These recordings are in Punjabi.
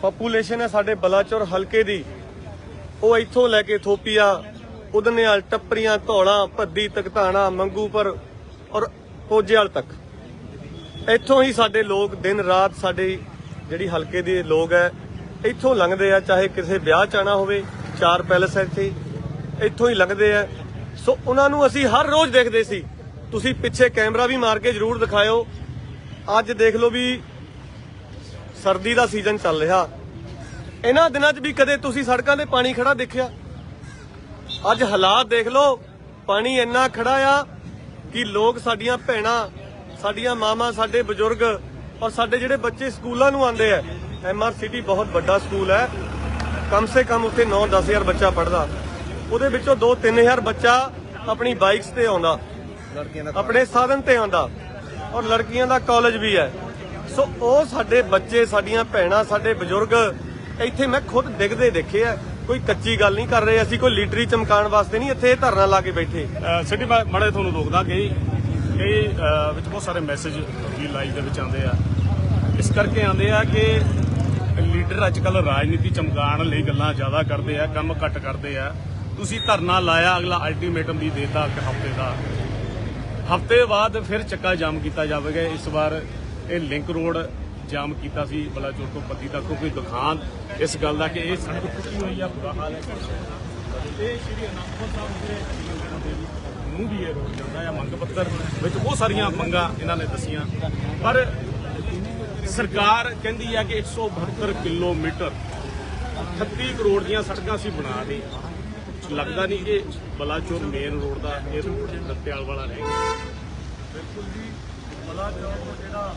ਪੋਪੂਲੇਸ਼ਨ ਹੈ ਸਾਡੇ ਬਲਾਚੌਰ ਹਲਕੇ ਦੀ। ਉਹ ਇੱਥੋਂ ਲੈ ਕੇ ਥੋਪੀਆ ਉਦਨੇਵਾਲ ਟੱਪਰੀਆਂ, ਧੌਲਾ, ਭੱਦੀ ਤਕਤਾਣਾ ਮੰਗੂਪੁਰ ਔਰ ਪੋਜੇਵਾਲ ਤੱਕ। ਇੱਥੋਂ ਹੀ ਸਾਡੇ ਲੋਕ ਦਿਨ ਰਾਤ ਸਾਡੇ ਜਿਹੜੀ ਹਲਕੇ ਦੇ ਲੋਕ ਹੈ, ਇੱਥੋਂ ਲੰਘਦੇ ਆ, ਚਾਹੇ ਕਿਸੇ ਵਿਆਹ ਚ ਆਣਾ ਹੋਵੇ, ਚਾਰ ਪੈਲਸ ਹੈ ਇੱਥੇ, ਇੱਥੋਂ ਹੀ ਲੰਘਦੇ ਆ। ਸੋ ਉਹਨਾਂ ਨੂੰ ਅਸੀਂ ਹਰ ਰੋਜ਼ ਦੇਖਦੇ ਸੀ। ਤੁਸੀਂ ਪਿੱਛੇ ਕੈਮਰਾ ਵੀ ਮਾਰ ਕੇ ਜ਼ਰੂਰ ਦਿਖਾਇਓ। ਅੱਜ ਦੇਖ ਲਓ ਵੀ ਸਰਦੀ ਦਾ ਸੀਜ਼ਨ ਚੱਲ ਰਿਹਾ। ਇਹਨਾਂ ਦਿਨਾਂ 'ਚ ਵੀ ਕਦੇ ਤੁਸੀਂ ਸੜਕਾਂ ਤੇ ਪਾਣੀ ਖੜਾ ਦੇਖਿਆ? ਅੱਜ ਹਾਲਾਤ ਦੇਖ ਲਓ ਪਾਣੀ ਇੰਨਾ ਖੜਾ ਆ ਕਿ ਲੋਕ ਸਾਡੀਆਂ ਭੈਣਾਂ ਸਾਡੀਆਂ ਮਾਵਾਂ ਸਾਡੇ ਬਜ਼ੁਰਗ ਔਰ ਸਾਡੇ ਜਿਹੜੇ ਬੱਚੇ ਸਕੂਲਾਂ ਨੂੰ ਆਉਂਦੇ ਆ। ਐਮਆਰ ਸਿਟੀ ਬਹੁਤ ਵੱਡਾ ਸਕੂਲ ਹੈ। ਕਮ ਸੇ ਕਮ ਉੱਥੇ 9-10000 ਬੱਚਾ ਪੜਦਾ ਉਹਦੇ ਵਿੱਚੋਂ 2-3000 ਬੱਚਾ ਆਪਣੀ ਬਾਈਕਸ ਤੇ ਆਉਂਦਾ। ਆਪਣੇ ਸਾਧਨ ਤੇ ਆਉਂਦਾ। ਔਰ ਲੜਕੀਆਂ ਦਾ ਕਾਲਜ ਵੀ ਹੈ। ਸੋ ਉਹ ਸਾਡੇ ਬੱਚੇ ਸਾਡੀਆਂ ਭੈਣਾਂ ਸਾਡੇ ਬਜ਼ੁਰਗ ਇੱਥੇ ਮੈਂ ਖੁਦ ਡਿੱਗਦੇ ਦੇਖੇ ਆ। ਕੋਈ ਕੱਚੀ ਗੱਲ ਨਹੀਂ ਕਰ ਰਹੇ ਅਸੀਂ ਕੋਈ ਲੀਟਰੀ ਚਮਕਾਉਣ ਵਾਸਤੇ ਨਹੀਂ ਇੱਥੇ ਧਰਨਾ ਲਾ ਕੇ ਬੈਠੇ। ਅ, ਮੜੇ ਤੁਹਾਨੂੰ ਰੋਕਦਾ ਕਿ ਇਹ ਵਿੱਚ ਬਹੁਤ ਸਾਰੇ ਮੈਸੇਜ ਵੀ ਲਾਈਵ ਦੇ ਵਿੱਚ ਆਉਂਦੇ ਆ। ਇਸ ਕਰਕੇ ਆਉਂਦੇ ਆ ਕਿ ਲੀਡਰ ਅੱਜ ਕੱਲ ਰਾਜਨੀਤੀ ਚਮਕਾਉਣ ਲਈ ਗੱਲਾਂ ਜ਼ਿਆਦਾ ਕਰਦੇ ਆ ਕੰਮ ਘੱਟ ਕਰਦੇ ਆ। ਤੁਸੀਂ ਧਰਨਾ ਲਾਇਆ ਅਗਲਾ ਅਲਟੀਮੇਟਮ ਵੀ ਦੇਤਾ ਇੱਕ ਹਫ਼ਤੇ ਦਾ। ਹਫ਼ਤੇ ਬਾਅਦ ਫਿਰ ਚੱਕਾ ਜਾਮ ਕੀਤਾ ਜਾਵੇਗਾ ਇਸ ਵਾਰ। ਇਹ ਲਿੰਕ ਰੋਡ ਜਾਮ ਕੀਤਾ ਸੀ ਬਲਾਚੌਰ ਤੋਂ ਪੱਤੀ ਤੱਕ ਕੋਈ ਦੁਕਾਨ ਇਸ ਗੱਲ ਦਾ ਕਿ ਇਹ ਸੜਕ ਟੁੱਟੀ ਹੋਈ ਆ, ਬੁਰਾ ਹਾਲ ਹੈ। ਇਹ ਸ਼੍ਰੀ ਅਨੰਦਪੁਰ ਸਾਹਿਬ ਦੇ ਨੂੰ ਵੀ ਇਹ ਰੋਡ ਜਾਂਦਾ ਆ, ਮੰਗ ਪੱਤਰ ਵਿੱਚ ਬਹੁਤ ਸਾਰੀਆਂ ਮੰਗਾਂ ਇਹਨਾਂ ਨੇ ਦਸੀਆਂ। ਪਰ ਸਰਕਾਰ ਕਹਿੰਦੀ ਆ ਕਿ 172 ਕਿਲੋਮੀਟਰ 38 ਕਰੋੜ ਦੀਆਂ ਸੜਕਾਂ ਅਸੀਂ ਬਣਾ ਲਈ। ਲੱਗਦਾ ਨਹੀਂ ਕਿ ਬਲਾਚੌਰ ਮੇਨ ਰੋਡ ਦਾ ਇਹ ਦੱਤੇਵਾਲ ਵਾਲਾ ਰਹਿ ਗਿਆ। ਬਿਲਕੁਲ ਜੀ। ਬਲਾਚੌਰ ਤੋਂ ਜਿਹੜਾ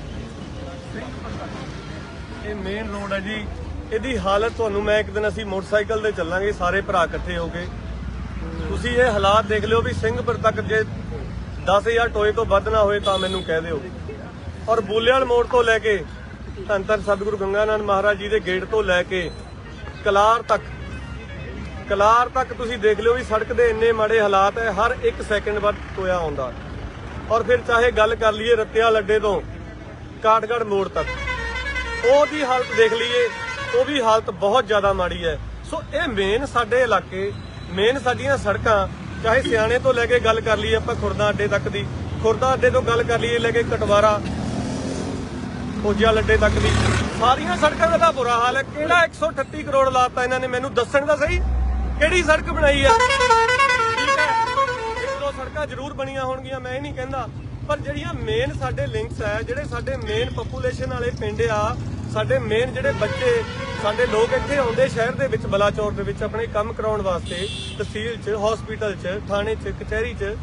ਸਿੰਘ ਤੱਕ ਇਹ ਮੇਨ ਰੋਡ ਹੈ ਜੀ। ਇਹਦੀ ਹਾਲਤ ਤੁਹਾਨੂੰ ਮੈਂ ਇੱਕ ਦਿਨ ਅਸੀਂ ਮੋਟਰਸਾਈਕਲ ਤੇ ਚੱਲਾਂਗੇ, ਸਾਰੇ ਭਰਾ ਇਕੱਠੇ ਹੋ ਕੇ। ਤੁਸੀਂ ਇਹ ਹਾਲਾਤ ਦੇਖ ਲਿਓ ਵੀ ਸਿੰਘਪੁਰ ਤੱਕ ਜੇ 10000 ਟੋਏ ਤੋਂ ਵੱਧ ਨਾ ਹੋਏ ਤਾਂ ਮੈਨੂੰ ਕਹਿ ਦਿਓ। ਔਰ ਬੂਲੇਵਾਲ ਮੋੜ ਤੋਂ ਲੈ ਕੇ ਧੰਨ ਧੰਨ ਸਤਿਗੁਰੂ ਗੰਗਾਨੰਦ ਮਹਾਰਾਜ ਜੀ ਦੇ ਗੇਟ ਤੋਂ ਲੈ ਕੇ ਕਲਾਰ ਤੱਕ ਕਲਾਰ ਤੱਕ ਤੁਸੀਂ ਦੇਖ ਲਿਓ ਵੀ ਸੜਕ ਦੇ ਇੰਨੇ ਮਾੜੇ ਹਾਲਾਤ ਹੈ, ਹਰ 1 ਸੈਕਿੰਡ ਬਾਅਦ ਟੋਇਆ ਆਉਂਦਾ। ਔਰ ਫਿਰ ਚਾਹੇ ਗੱਲ ਕਰ ਲਈਏ ਰੱਤਿਆ ਲੱਡੇ ਤੋਂ ਕਾਟਗੜ ਮੋੜ ਤੱਕ। ਉਹਦੀ ਹਾਲਤ ਦੇਖ ਲਈਏ, ਉਹ ਵੀ ਹਾਲਤ ਬਹੁਤ ਜ਼ਿਆਦਾ ਮਾੜੀ ਹੈ। ਸੋ ਇਹ ਮੇਨ ਸਾਡੇ ਇਲਾਕੇ ਮੇਨ ਸਾਡੀਆਂ ਸੜਕਾਂ, ਚਾਹੇ ਸਿਆਣੇ ਤੋਂ ਲੈ ਕੇ ਗੱਲ ਕਰ ਲਈਏ ਆਪਾਂ ਖੁਰਦਾ ਅੱਡੇ ਤੱਕ ਦੀ, ਖੁਰਦਾ ਅੱਡੇ ਤੋਂ ਗੱਲ ਕਰ ਲਈਏ ਲੈ ਕੇ ਕਟਵਾਰਾ, ਫੌਜੀਆ ਲੱਡੇ ਤੱਕ ਦੀ। ਸਾਰੀਆਂ ਸੜਕਾਂ ਦਾ ਬੁਰਾ ਹਾਲ ਹੈ। ਕਿਹੜਾ 138 ਕਰੋੜ ਲਾਤਾ ਇਹਨਾਂ ਨੇ? ਮੈਨੂੰ ਦੱਸਣ ਦਾ ਸਹੀ? ਕਿਹੜੀ ਸੜਕ ਬਣਾਈ ਹੈ ਦੋ ਸੜਕਾਂ ਜ਼ਰੂਰ ਬਣੀਆਂ ਹੋਣਗੀਆਂ ਮੈਂ ਇਹ ਨਹੀਂ ਕਹਿੰਦਾ। ਪਰ ਜਿਹੜੀਆਂ ਮੇਨ ਸਾਡੇ ਲਿੰਕਸ ਹੈ ਜਿਹੜੇ ਸਾਡੇ ਮੇਨ ਪੋਪੂਲੇਸ਼ਨ ਵਾਲੇ ਪਿੰਡ ਆ ਸਾਡੇ ਮੇਨ ਜਿਹੜੇ ਬੱਚੇ ਸਾਡੇ ਲੋਕ ਇੱਥੇ ਆਉਂਦੇ ਸ਼ਹਿਰ ਦੇ ਵਿੱਚ ਬਲਾਚੌਰ ਦੇ ਵਿੱਚ ਆਪਣੇ ਕੰਮ ਕਰਾਉਣ ਵਾਸਤੇ ਤਹਿਸੀਲ 'ਚ ਹਸਪੀਟਲ 'ਚ ਥਾਣੇ 'ਚ ਕਚਹਿਰੀ 'ਚ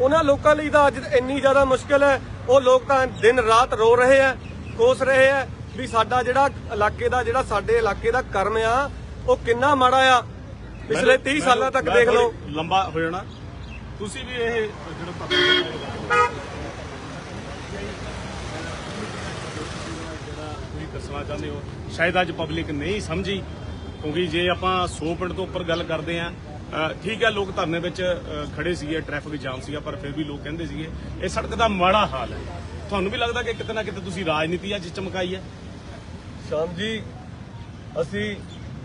ਉਹਨਾਂ ਲੋਕਾਂ ਲਈ ਤਾਂ ਅੱਜ ਇੰਨੀ ਜ਼ਿਆਦਾ ਮੁਸ਼ਕਲ ਹੈ। ਉਹ ਲੋਕ ਤਾਂ ਦਿਨ ਰਾਤ ਰੋ ਰਹੇ ਆ ਕੋਸ ਰਹੇ ਆ ਵੀ ਸਾਡਾ ਜਿਹੜਾ ਇਲਾਕੇ ਦਾ ਜਿਹੜਾ ਸਾਡੇ ਇਲਾਕੇ ਦਾ ਕਰਮ ਆ ਉਹ ਕਿੰਨਾ ਮਾੜਾ ਆ। ਪਿਛਲੇ 30 ਸਾਲਾਂ ਤੱਕ ਦੇਖ ਲਓ। ਲੰਬਾ ਹੋ ਜਾਣਾ। ਤੁਸੀਂ ਵੀ ਇਹ ਜਿਹੜਾ ਧਰਨਾ ਜਿਹੜਾ ਤੁਸੀਂ ਦੱਸਣਾ ਚਾਹੁੰਦੇ ਹੋ, ਸ਼ਾਇਦ ਅੱਜ ਪਬਲਿਕ ਨਹੀਂ ਸਮਝੀ, ਕਿਉਂਕਿ ਜੇ ਆਪਾਂ 100 ਪਿੰਡ ਤੋਂ ਉੱਪਰ ਗੱਲ ਕਰਦੇ ਆ ਠੀਕ ਹੈ, ਲੋਕ ਧਰਨੇ ਵਿੱਚ ਖੜੇ ਸੀਗੇ ਟ੍ਰੈਫਿਕ ਜਾਮ ਸੀਗਾ, ਪਰ ਫਿਰ ਵੀ ਲੋਕ ਕਹਿੰਦੇ ਸੀਗੇ, ਇਹ ਸੜਕ ਦਾ ਮਾੜਾ ਹਾਲ ਹੈ। ਤੁਹਾਨੂੰ ਵੀ ਲੱਗਦਾ ਕਿ ਕਿਤੇ ਨਾ ਕਿਤੇ ਤੁਸੀਂ ਰਾਜਨੀਤੀ ਅੱਜ ਚਮਕਾਈ ਹੈ? ਸ਼ਾਮ ਜੀ, ਅਸੀਂ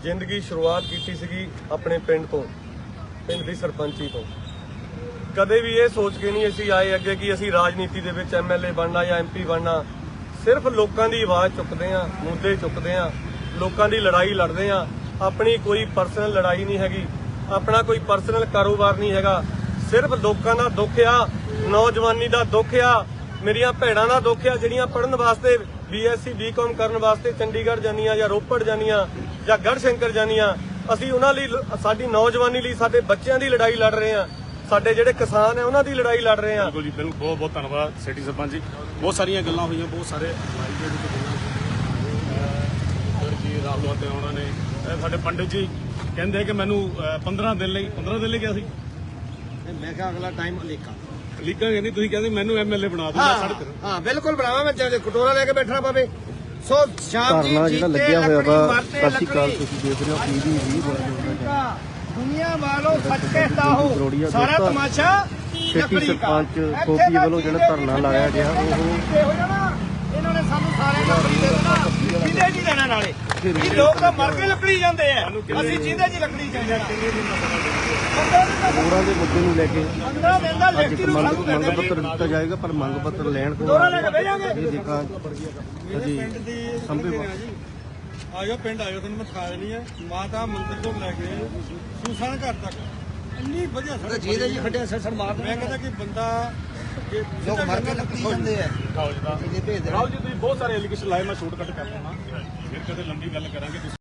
ਜ਼ਿੰਦਗੀ ਸ਼ੁਰੂਆਤ ਕੀਤੀ ਸੀਗੀ ਆਪਣੇ ਪਿੰਡ ਤੋਂ, ਪਿੰਡ ਦੀ ਸਰਪੰਚੀ ਤੋਂ। ਕਦੇ ਵੀ ਇਹ ਸੋਚ ਕੇ ਨਹੀਂ ਅਸੀਂ ਆਏ ਅੱਗੇ ਕਿ ਅਸੀਂ ਰਾਜਨੀਤੀ ਦੇ ਵਿੱਚ ਐਮਐਲਏ ਬਣਨਾ ਜਾਂ ਐਮਪੀ ਬਣਨਾ। ਸਿਰਫ ਲੋਕਾਂ ਦੀ ਆਵਾਜ਼ ਚੁੱਕਦੇ ਆ ਮੁੱਦੇ ਚੁੱਕਦੇ ਆ ਲੋਕਾਂ ਦੀ ਲੜਾਈ ਲੜਦੇ ਆ ਆਪਣੀ ਕੋਈ ਪਰਸਨਲ ਲੜਾਈ ਨਹੀਂ ਹੈਗੀ, ਆਪਣਾ ਕੋਈ ਪਰਸਨਲ ਕਾਰੋਬਾਰ ਨਹੀਂ ਹੈਗਾ। ਸਿਰਫ ਲੋਕਾਂ ਦਾ ਦੁੱਖ ਆ, ਨੌਜਵਾਨੀ ਦਾ ਦੁੱਖ ਆ, ਮੇਰੀਆਂ ਭੈਣਾਂ ਦਾ ਦੁੱਖ ਆ, ਜਿਹੜੀਆਂ ਪੜਨ ਵਾਸਤੇ ਬੀਐਸਸੀ ਬੀਕਾਮ ਕਰਨ ਵਾਸਤੇ ਚੰਡੀਗੜ੍ਹ ਜਾਂਦੀਆਂ ਜਾਂ ਰੋਪੜ ਜਾਂਦੀਆਂ ਜਾਂ ਗੜਸ਼ੰਕਰ ਜਾਂਦੀਆਂ। ਅਸੀਂ ਉਹਨਾਂ ਲਈ, ਸਾਡੀ ਨੌਜਵਾਨੀ ਲਈ, ਸਾਡੇ ਬੱਚਿਆਂ ਦੀ ਲੜਾਈ ਲੜ ਰਹੇ ਆ ਸਾਡੇ ਜਿਹੜੇ ਕਿਸਾਨ ਆ ਉਹਨਾਂ ਦੀ ਲੜਾਈ ਲੜ ਰਹੇ ਆ ਬਿਲਕੁਲ ਜੀ ਬਿਲਕੁਲ। ਬਹੁਤ ਬਹੁਤ ਧੰਨਵਾਦ ਸਿਟੀ ਸਰਪੰਚ ਜੀ। ਬਹੁਤ ਸਾਰੀਆਂ ਗੱਲਾਂ ਹੋਈਆਂ ਬਹੁਤ ਸਾਰੇ ਜੀ ਰਾਹੁਲ ਤੇ ਉਹਨਾਂ ਨੇ। ਸਾਡੇ ਪੰਡਿਤ ਜੀ ਕਹਿੰਦੇ ਕਿ ਮੈਨੂੰ ਅਹ 15 ਦਿਨ ਲਈ 15 ਦਿਨ ਲਈ ਕਿਹਾ ਸੀ। ਮੈਂ ਕਿਹਾ ਅਗਲਾ ਟਾਈਮ ਲਿਖਾ ਲਿਖਾਂਗੇ ਨਹੀਂ ਤੁਸੀਂ ਕਹਿੰਦੇ ਮੈਨੂੰ ਐਮਐਲਏ ਬਣਾ ਦਿਓ ਮੈਂ ਸੜਕ ਹਾਂ ਬਿਲਕੁਲ ਬਣਾਵਾ ਮੈਂ ਚਾਹੇ ਕਟੋਰਾ ਲੈ ਕੇ ਬੈਠਣਾ ਪਵੇ। ਸੋ ਸ਼ਾਮ ਜੀ ਜਿਹੜਾ ਲੱਗਿਆ ਹੋਇਆ ਵਾ ਸਤਿ ਸ਼੍ਰੀ ਅਕਾਲ। ਤੁਸੀਂ ਦੇਖ ਰਹੇ ਹੋ ਟੀਵੀ ਵੀ ਬੜਾ ਦੁਨੀਆ ਵਾਲੋ ਸੱਚ ਕਹਿਤਾ ਹੋ ਸਾਰਾ ਤਮਾਸ਼ਾ ਕਾ। ਸਰਪੰਚ ਕੋਪੀ ਵੱਲੋਂ ਜਿਹੜਾ ਧਰਨਾ ਲਾਇਆ ਗਿਆ, ਉਹ-। ਇਹਨਾਂ ਨੇ ਸਾਨੂੰ ਸਾਰਿਆਂ ਨੂੰ ਲੱਕੜੀ ਦੇ ਦੇਣਾ ਜਿਹਦੇ ਜੀ ਲੈਣਾ ਨਾਲੇ। ਇਹ ਲੋਕ ਤਾਂ ਮਰ ਕੇ ਲੱਕੜੀ ਜਾਂਦੇ ਆ। ਅਸੀਂ ਜਿਹਦੇ ਜੀ ਲੱਕੜੀ ਚਾਹੀਦਾ ਮੋਰਾਂ ਦੇ ਮੁੱਦੇ ਨੂੰ ਲੈ ਕੇ 15 ਦਿਨ ਦਾ ਅੱਜ ਲਿਖਤੀ ਇੱਕ ਨੂੰ ਮੰਗ ਪੱਤਰ ਦਿੱਤਾ ਜਾਏਗਾ ਪਰ ਮੰਗ ਪੱਤਰ ਲੈਣ ਤੋਂ ਦੋਰਾ ਲੈ ਕੇ ਬਹਿ ਜਾਾਂਗੇ। ਇਹ ਦੇਖਾਂ ਅਜੀ ਸੰਭੇ ਆਇਓ ਪਿੰਡ ਆਇਓ ਤੁਹਾਨੂੰ ਮੈਂ ਦਿਖਾ ਦੇਣੀ ਹੈ। ਮਾਤਾ ਮੰਦਿਰ ਤੋਂ ਲੈ ਕੇ ਸੁਸਾਨ ਘਰ ਤੱਕ। ਇੰਨੀ ਵਧੀਆ ਸੜਕ ਜਿਹਦੇ ਜੀ ਖੱਡਿਆ ਸੜ ਮਾਰ ਮੈਂ ਕਹਿੰਦਾ ਕਿ ਬੰਦਾ ਜੇ ਲੋਕ ਮਰ ਕੇ ਲੱਕੜੀ ਜਾਂਦੇ ਆ। ਰਾਹੁਲ ਜੀ ਦਾ ਭੇਜ ਰਾਹੁਲ ਜੀ ਤੁਸੀਂ ਬਹੁਤ ਸਾਰੇ ਐਲੀਗੇਸ਼ਨ ਲਾਏ ਮੈਂ ਸ਼ੂਟ ਕੱਟ ਕਰ ਲੈਣਾ ਫਿਰ ਕਦੇ ਲੰਬੀ ਗੱਲ ਕਰਾਂਗੇ ਤੁਸੀਂ